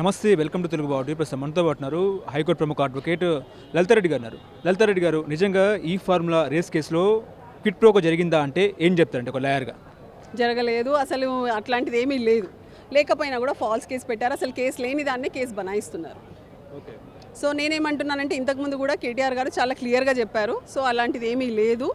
నమస్తే welcome to Telugu Babu ప్రస్తుతం మనతో పాటున్నారు హైకోర్టు ప్రముఖ అడ్వకేట్ లలితారెడ్డి గారు ఉన్నారు. లలితారెడ్డి గారు నిజంగా ఈ ఫార్ములా రేస్ కేసులో క్విట్ ప్రోకో జరిగిందా అంటే ఏం చెప్తారంటే ఒక లాయర్గా జరగలేదు అసలు అట్లాంటిది ఏమీ లేదు. లేకపోయినా కూడా ఫాల్స్ కేసు పెట్టారు అసలు కేసు లేని దాన్నే కేసు బనాయిస్తున్నారు. సో నేనేమంటున్నానంటే ఇంతకుముందు కూడా కేటీఆర్ గారు చాలా క్లియర్గా చెప్పారు. సో అలాంటిది ఏమీ లేదు.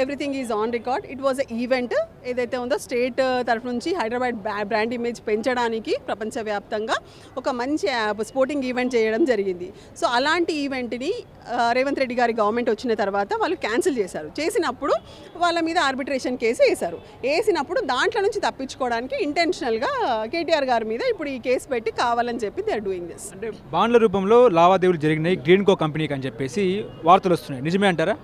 Everything is on record it was a event ఏదైతే ఉందో స్టేట్ తరఫు నుంచి హైదరాబాద్ బ్రా- బ్రాండ్ ఇమేజ్ పెంచడానికి ప్రపంచవ్యాప్తంగా ఒక మంచి స్పోర్టింగ్ ఈవెంట్ చేయడం జరిగింది. సో అలాంటి ఈవెంట్ని ఆ, రేవంత్ రెడ్డి గారి గవర్నమెంట్ వచ్చిన తర్వాత వాళ్ళు క్యాన్సిల్ చేశారు. చేసినప్పుడు వాళ్ళ మీద ఆర్బిట్రేషన్ కేసు వేశారు. వేసినప్పుడు దాంట్లో నుంచి తప్పించుకోవడానికి ఇంటెన్షనల్గా కేటీఆర్ గారి మీద ఇప్పుడు ఈ కేసు పెట్టి కావాలని చెప్పి దే ఆర్ డూయింగ్ దిస్ అంటే బాండ్ల రూపంలో లావాదేవీలు జరిగినాయి గ్రీన్ కో కంపెనీకి అని చెప్పేసి వార్తలు వస్తున్నాయి. నిజమే అంటారా?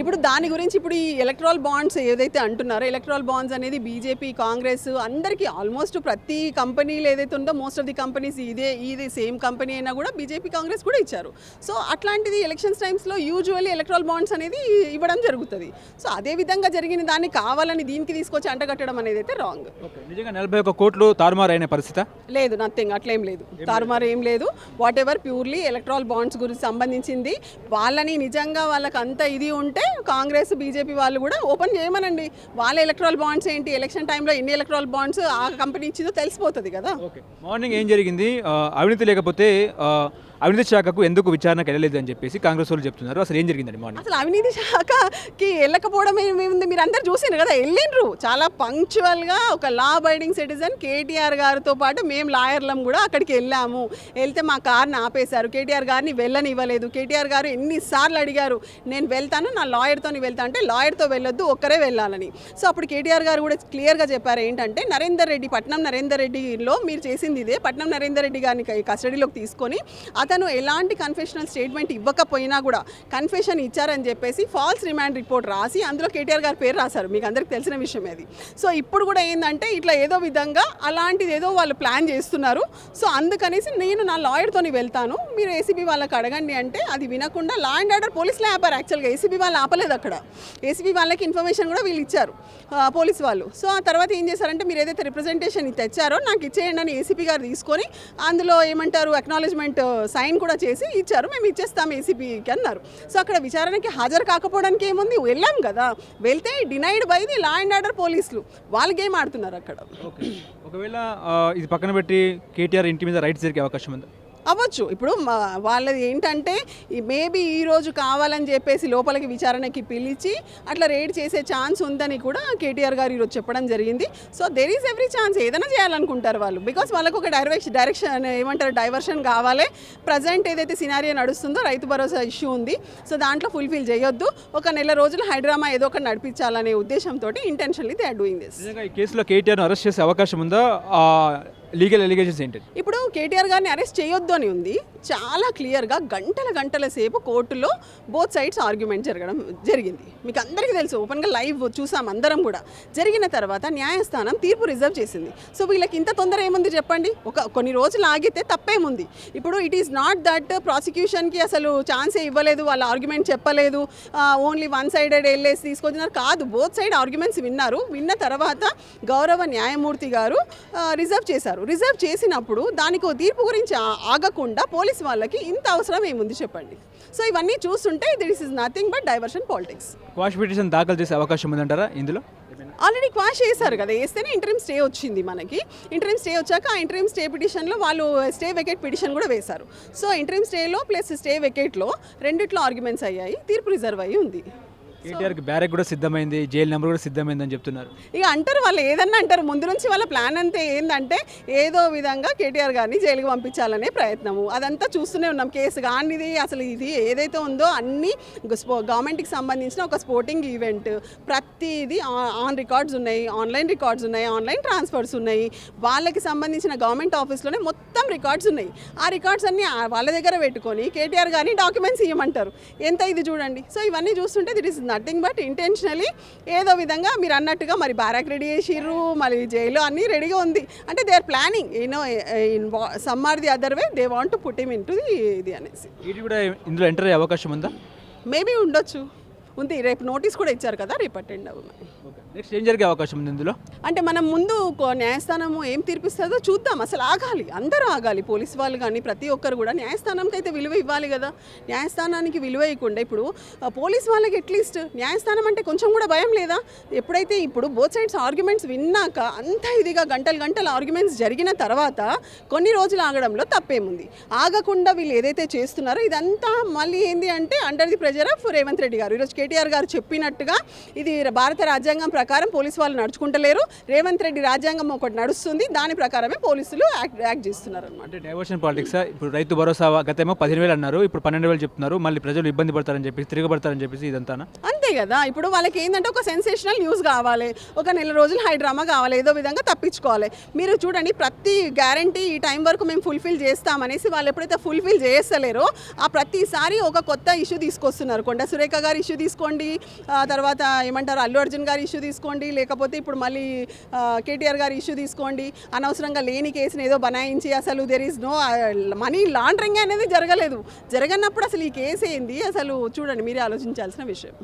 ఇప్పుడు దాని గురించి ఇప్పుడు ఈ ఎలక్ట్రాల్ బాండ్స్ ఏదైతే అంటున్నారో ఎలక్ట్రాల్ బాండ్స్ అనేది బీజేపీ కాంగ్రెస్ అందరికీ ఆల్మోస్ట్ ప్రతి కంపెనీలు ఏదైతే ఉందో మోస్ట్ ఆఫ్ ది కంపెనీస్ ఇదే ఇది సేమ్ కంపెనీ అయినా కూడా బీజేపీ కాంగ్రెస్ కూడా ఇచ్చారు. సో అట్లాంటిది ఎలక్షన్స్ టైమ్స్లో యూజువల్లీ ఎలక్ట్రాల్ బాండ్స్ అనేది ఇవ్వడం జరుగుతుంది. సో అదే విధంగా జరిగిన దాన్ని కావాలని దీనికి తీసుకొచ్చి అంటగట్టడం అనేది అయితే రాంగ్ నిజంగా నలభై ఒక్క కోట్లు తారుమారు అయిన పరిస్థితి? లేదు నథింగ్ అట్లేం లేదు. తారుమారు ఏం లేదు. Whatever purely electoral bonds గురించి సంబంధించింది. వాళ్ళని నిజంగా వాళ్ళకి అంత ఇది ఉంటే కాంగ్రెస్ బీజేపీ వాళ్ళు కూడా ఓపెన్ చేయమనండి. వాళ్ళ ఎలక్ట్రాల్ బాండ్స్ ఏంటి? ఎలక్షన్ టైంలో ఎన్ని ఎలక్ట్రాల్ బాండ్స్ ఆ కంపెనీ ఇచ్చిందో తెలిసిపోతుంది కదా. ఓకే. మార్నింగ్ ఏం జరిగింది? అవినీతి లేకపోతే అవినీతి శాఖకు ఎందుకు విచారణకు వెళ్ళలేదు అని చెప్పేసి కాంగ్రెస్ వాళ్ళు చెప్తున్నారు. అసలు ఏం జరిగిందండి మార్నింగ్? అసలు అవినీతి శాఖకి వెళ్ళకపోవడం ఏముంది మీరు అందరు చూసిండ్రు కదా వెళ్ళిండ్రు. చాలా పంక్చువల్గా ఒక లా బైడింగ్ సిటిజన్ కేటీఆర్ గారితో పాటు మేము లాయర్లం కూడా అక్కడికి వెళ్ళాము. వెళ్తే మా కార్ని ఆపేశారు. కేటీఆర్ గారిని వెళ్ళనివ్వలేదు. కేటీఆర్ గారు ఎన్నిసార్లు అడిగారు నేను వెళ్తాను నా లాయర్తో వెళ్తా. అంటే లాయర్తో వెళ్ళొద్దు ఒక్కరే వెళ్ళాలని. సో అప్పుడు కేటీఆర్ గారు కూడా క్లియర్గా చెప్పారు ఏంటంటే నరేందర్ రెడ్డి పట్నం నరేందర్ రెడ్డిలో మీరు చేసింది ఇదే. పట్నం నరేందర్ రెడ్డి గారిని కస్టడీలోకి తీసుకొని అతను ఎలాంటి కన్ఫెషనల్ స్టేట్మెంట్ ఇవ్వకపోయినా కూడా కన్ఫెషన్ ఇచ్చారని చెప్పేసి ఫాల్స్ రిమాండ్ రిపోర్ట్ రాసి అందులో కేటీఆర్ గారి పేరు రాశారు. మీకు అందరికి తెలిసిన విషయం అది. సో ఇప్పుడు కూడా ఏంటంటే ఇట్లా ఏదో విధంగా అలాంటిది ఏదో వాళ్ళు ప్లాన్ చేస్తున్నారు. సో అందుకనేసి నేను నా లాయర్తోని వెళ్తాను. మీరు ఏసీబీ వాళ్ళకి అడగండి అంటే అది వినకుండా లా అండ్ ఆర్డర్ పోలీసులే ఆపారు యాక్చువల్గా ఏసీబీ వాళ్ళు ఆపలేదు అక్కడ. ఏసీబీ వాళ్ళకి ఇన్ఫర్మేషన్ కూడా వీళ్ళు ఇచ్చారు. పోలీస్ వాళ్ళు. సో ఆ తర్వాత ఏం చేశారంటే మీరు ఏదైతే రిప్రజెంటేషన్ తెచ్చారో నాకు ఇచ్చేయండి అని ఏసీపీ గారు తీసుకొని అందులో ఏమంటారు అక్నాలజ్మెంట్ సైన్ కూడా చేసి ఇచ్చారు మేము ఇచ్చేస్తాం ఏసీబీకి అన్నారు. సో అక్కడ విచారణకి హాజరు కాకపోవడానికి ఏముంది? వెళ్ళాం కదా. వెళ్తే denied by the law and order పోలీసులు. వాళ్ళు గేమ్ ఆడుతున్నారు అక్కడ? ఓకే. ఒకవేళ ఇది పక్కన పెట్టి కేటీఆర్ ఇంటి మీద రైట్స్ జరిగే అవకాశం ఉందా? అవ్వచ్చు. ఇప్పుడు మా- వాళ్ళది ఏంటంటే మేబీ ఈరోజు కావాలని చెప్పేసి లోపలికి విచారణకి పిలిచి అట్లా రేడ్ చేసే ఛాన్స్ ఉందని కూడా కేటీఆర్ గారు ఈరోజు చెప్పడం జరిగింది. So there is every chance ఏదైనా చేయాలనుకుంటారు వాళ్ళు. బికాస్ వాళ్ళకు ఒక డైరెక్షన్ డైరెక్షన్ ఏమంటారు డైవర్షన్ కావాలి. ప్రజెంట్ ఏదైతే సినారియో నడుస్తుందో రైతు భరోసా ఇష్యూ ఉంది. సో దాంట్లో ఫుల్ఫిల్ చేయొద్దు. ఒక నెల రోజులు హైడ్రామా ఏదో ఒకటి నడిపించాలనే ఉద్దేశంతో intentionally they are doing this ఈ కేసులో కేటీఆర్ను అరెస్ట్ చేసే అవకాశం ఉందా? లీగల్ ఎలిగేషన్స్ ఏంటి? ఇప్పుడు కేటీఆర్ గారిని అరెస్ట్ చేయొద్దు అని ఉంది. చాలా క్లియర్గా గంటల గంటల సేపు కోర్టులో బోత్ సైడ్స్ ఆర్గ్యుమెంట్ జరగడం జరిగింది. మీకు అందరికీ తెలుసు ఓపెన్గా లైవ్ చూసాం అందరం కూడా. జరిగిన తర్వాత న్యాయస్థానం తీర్పు రిజర్వ్ చేసింది. సో వీళ్ళకి ఇంత తొందర ఏముంది చెప్పండి? ఒక కొన్ని రోజులు ఆగితే తప్పేముంది? ఇప్పుడు ఇట్ ఈస్ నాట్ దట్ ప్రాసిక్యూషన్కి అసలు ఛాన్సే ఇవ్వలేదు వాళ్ళ ఆర్గ్యుమెంట్ చెప్పలేదు. ఓన్లీ వన్ సైడెడ్ వెళ్ళేసి తీసుకొచ్చినారు. కాదు బోత్ సైడ్ ఆర్గ్యుమెంట్స్ విన్నారు. విన్న తర్వాత గౌరవ న్యాయమూర్తి గారు రిజర్వ్ చేశారు. రిజర్వ్ చేసినప్పుడు దానికి తీర్పు గురించి ఆగకుండా పోలీస్ వాళ్ళకి ఇంత అవసరం ఏముంది చెప్పండి. సో ఇవన్నీ చూస్తుంటే this is nothing but diversion politics. Quash petition దాఖలు చేసే అవకాశం ఉందంటారా ఇందులో? ఆల్రెడీ క్వాష్ చేశారు కదా వేస్తేనే ఇంటర్మ్ స్టే వచ్చింది మనకి. ఇంటర్మ్ స్టే వచ్చాక ఆ ఇంటర్మ్ స్టే పిటిషన్లో వాళ్ళు స్టే వెకేట్ పిటిషన్ కూడా వేశారు. సో ఇంటర్మ్ స్టేలో ప్లస్ స్టే వెకేట్లో రెండిట్లో ఆర్గ్యుమెంట్స్ అయ్యాయి తీర్పు రిజర్వ్ అయ్యి ఉంది. కేటీఆర్కి బ్యారెక్ కూడా సిద్ధమైంది జైలు నెంబర్ కూడా సిద్ధమైందని చెప్తున్నారు. ఇక అంటారు వాళ్ళు ఏదన్నా అంటారు. ముందు నుంచి వాళ్ళ ప్లాన్ అంతే ఏంటంటే ఏదో విధంగా కేటీఆర్ గారిని జైలుకి పంపించాలనే ప్రయత్నము. అదంతా చూస్తూనే ఉన్నాం. కేసు కానిది అసలు ఇది ఏదైతే ఉందో అన్ని గవర్నమెంట్కి సంబంధించిన ఒక స్పోర్టింగ్ ఈవెంట్ ప్రతిదీ ఆన్ రికార్డ్స్ ఉన్నాయి ఆన్లైన్ రికార్డ్స్ ఉన్నాయి ఆన్లైన్ ట్రాన్స్ఫర్స్ ఉన్నాయి. వాళ్ళకి సంబంధించిన గవర్నమెంట్ ఆఫీస్లోనే మొత్తం రికార్డ్స్ ఉన్నాయి. ఆ రికార్డ్స్ అన్ని వాళ్ళ దగ్గర పెట్టుకొని కేటీఆర్ గారిని డాక్యుమెంట్స్ ఇవ్వమంటారు ఎంత ఇది చూడండి. సో ఇవన్నీ చూస్తుంటే this is nothing but intentionally ఏదో విధంగా మీరు అన్నట్టుగా మరి బారాక్ రెడీ చేసిర్రు మరి జైలు అన్నీ రెడీగా ఉంది. అంటే they are planning you know in some or the other way they want to put him into the ఇది అనేసి. ఇది కూడా ఇందులో ఎంటర్ అయ్యే అవకాశం ఉందా? మేబీ ఉండొచ్చు. ఉంది రేపు నోటీస్ కూడా ఇచ్చారు కదా రేపు అటెండ్ అవ్వమని నెక్స్ట్ ఏం జరిగే అవకాశం ఉంది ఇందులో? అంటే మనం ముందు న్యాయస్థానము ఏం తీర్పిస్తుందో చూద్దాం. అసలు ఆగాలి. అందరూ ఆగాలి. పోలీస్ వాళ్ళు కానీ ప్రతి ఒక్కరు కూడా న్యాయస్థానంకి అయితే విలువ ఇవ్వాలి కదా. న్యాయస్థానానికి విలువ ఇవ్వకుండా ఇప్పుడు పోలీస్ వాళ్ళకి అట్లీస్ట్ న్యాయస్థానం అంటే కొంచెం కూడా భయం లేదా? ఎప్పుడైతే ఇప్పుడు బోత్ సైడ్స్ ఆర్గ్యుమెంట్స్ విన్నాక అంత ఇదిగా గంటలు గంటలు ఆర్గ్యుమెంట్స్ జరిగిన తర్వాత కొన్ని రోజులు ఆగడంలో తప్పేముంది? ఆగకుండా వీళ్ళు ఏదైతే చేస్తున్నారో ఇదంతా మళ్ళీ ఏంది అంటే under the pressure of Revanth Reddy గారు. ఈరోజు కేటీఆర్ గారు చెప్పినట్టుగా ఇది భారత రాజ్యాంగం ప్రకారం పోలీసు వాళ్ళు నడుచుకుంటలేరు. రేవంత్ రెడ్డి రాజ్యాంగం ఒకటి నడుస్తుంది. దాని ప్రకారమే పోలీసులు యాక్ట్ యాక్ట్ చేస్తున్నారు అనమాట అంటే డైవర్షన్ పాలిటిక్స్ ఇప్పుడు రైతు భరోసా గతేమో పదిహేను వేలు అన్నారు. ఇప్పుడు పన్నెండు వేలు చెప్తున్నారు. మళ్ళీ ప్రజలు ఇబ్బంది పడతారని చెప్పేసి తిరగబడతారని చెప్పేసి ఇదంతా కదా. ఇప్పుడు వాళ్ళకి ఏంటంటే ఒక సెన్సేషనల్ న్యూస్ కావాలి. ఒక నెల రోజులు హై డ్రామా కావాలి. ఏదో విధంగా తప్పించుకోవాలి. మీరు చూడండి ప్రతి గ్యారంటీ ఈ టైం వరకు మేము ఫుల్ఫిల్ చేస్తామనేసి వాళ్ళు ఎప్పుడైతే ఫుల్ఫిల్ చేస్తలేరో ఆ ప్రతిసారి ఒక కొత్త ఇష్యూ తీసుకొస్తున్నారు. కొండ సురేఖ గారి ఇష్యూ తీసుకోండి తర్వాత ఏమంటారు అల్లు అర్జున్ గారి ఇష్యూ తీసుకోండి లేకపోతే ఇప్పుడు మళ్ళీ కేటీఆర్ గారి ఇష్యూ తీసుకోండి. అనవసరంగా లేని కేసుని ఏదో బనాయించి అసలు there is no money laundering అనేది జరగలేదు. జరగనప్పుడు అసలు ఈ కేసు ఏంది? అసలు చూడండి మీరే ఆలోచించాల్సిన విషయం.